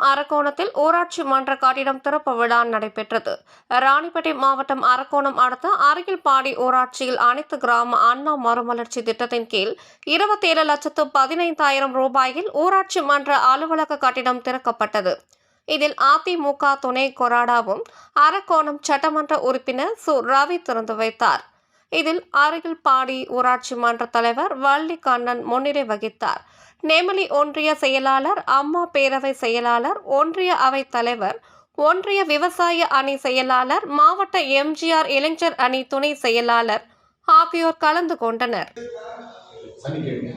அரக்கோணத்தில் ஊராட்சி மன்ற கட்டிடம் திறப்பு விழா நடைபெற்றது. ராணிப்பேட்டை மாவட்டம் அரக்கோணம் அடுத்த அருகில்பாடி ஊராட்சியில் அனைத்து கிராம அண்ணா மறுமலர்ச்சி திட்டத்தின் கீழ் இருபத்தேழு லட்சத்து பதினைந்தாயிரம் ரூபாயில் ஊராட்சி மன்ற அலுவலக கட்டிடம் திறக்கப்பட்டது. இதில் அதிமுக துணை கொராடாவும் அரக்கோணம் சட்டமன்ற உறுப்பினர் சு. ரவி திறந்து வைத்தார். இதில் அருகில்பாடி ஊராட்சி மன்ற தலைவர் வள்ளிகண்ணன் முன்னிலை வகித்தார். நெமலி ஒன்றிய செயலாளர் அம்மா பேரவை செயலாளர் ஒன்றிய அவைத் தலைவர் ஒன்றிய விவசாய அணி செயலாளர் மாவட்ட எம்ஜிஆர் இளைஞர் அணி துணை செயலாளர் ஆகியோர் கலந்து கொண்டனர். சனிக்கிழமை